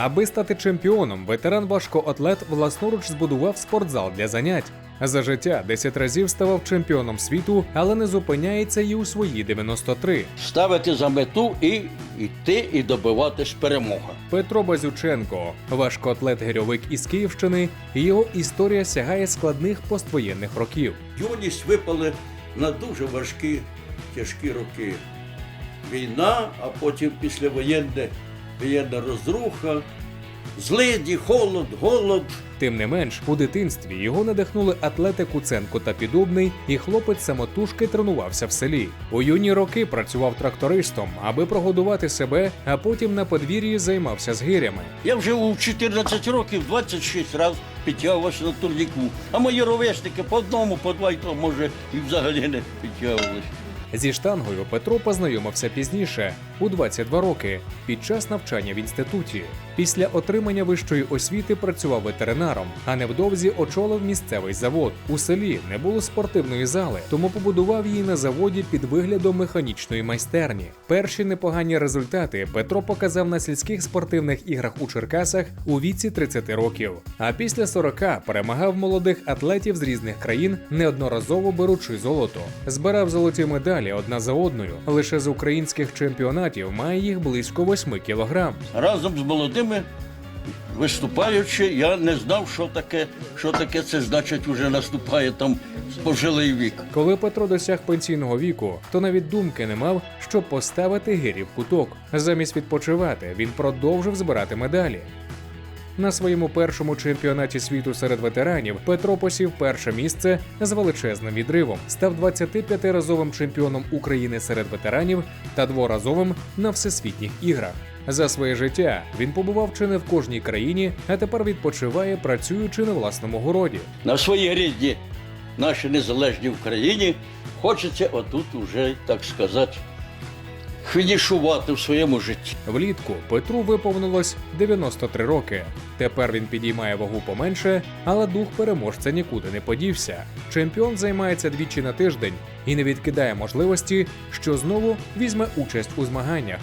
Аби стати чемпіоном, ветеран важкоатлет власноруч збудував спортзал для занять. За життя 10 разів ставав чемпіоном світу, але не зупиняється і у свої 93. ставити за мету і йти і добиватись перемоги. Петро Базюченко, важкоатлет-гирьовик із Київщини, його історія сягає складних поствоєнних років. Юність випали на дуже важкі, тяжкі роки. Війна, а потім післявоєнне воєнна розруха, злиді, холод, голод. Тим не менш, у дитинстві його надихнули атлети Куценко та Підобний, і хлопець самотужки тренувався в селі. У юні роки працював трактористом, аби прогодувати себе, а потім на подвір'ї займався з гирями. Я вже у 14 років 26 разів підтягувався на турніку, а мої ровесники по одному, по два, і то, може, і взагалі не підтягувалися. Зі штангою Петро познайомився пізніше, у 22 роки, під час навчання в інституті. Після отримання вищої освіти працював ветеринаром, а невдовзі очолив місцевий завод. У селі не було спортивної зали, тому побудував її на заводі під виглядом механічної майстерні. Перші непогані результати Петро показав на сільських спортивних іграх у Черкасах у віці 30 років. А після 40 перемагав молодих атлетів з різних країн, неодноразово беручи золото. Збирав золоті медалі одна за одною. Лише з українських чемпіонатів має їх близько 8 кілограм. Разом з молодими виступаючи, я не знав, що таке, що таке це значить, уже наступає там спожилий вік. Коли Петро досяг пенсійного віку, то навіть думки не мав, щоб поставити гирі в куток. Замість відпочивати, він продовжив збирати медалі. На своєму першому чемпіонаті світу серед ветеранів Петро посів перше місце з величезним відривом, став 25-разовим чемпіоном України серед ветеранів та дворазовим на всесвітніх іграх. За своє життя він побував чи не в кожній країні, а тепер відпочиває, працюючи на власному городі. На своїй рідні нашій незалежній Україні хочеться отут уже, так сказати, фінішувати в своєму житті. Влітку Петру виповнилось 93 роки. Тепер він підіймає вагу поменше, але дух переможця нікуди не подівся. Чемпіон займається двічі на тиждень і не відкидає можливості, що знову візьме участь у змаганнях.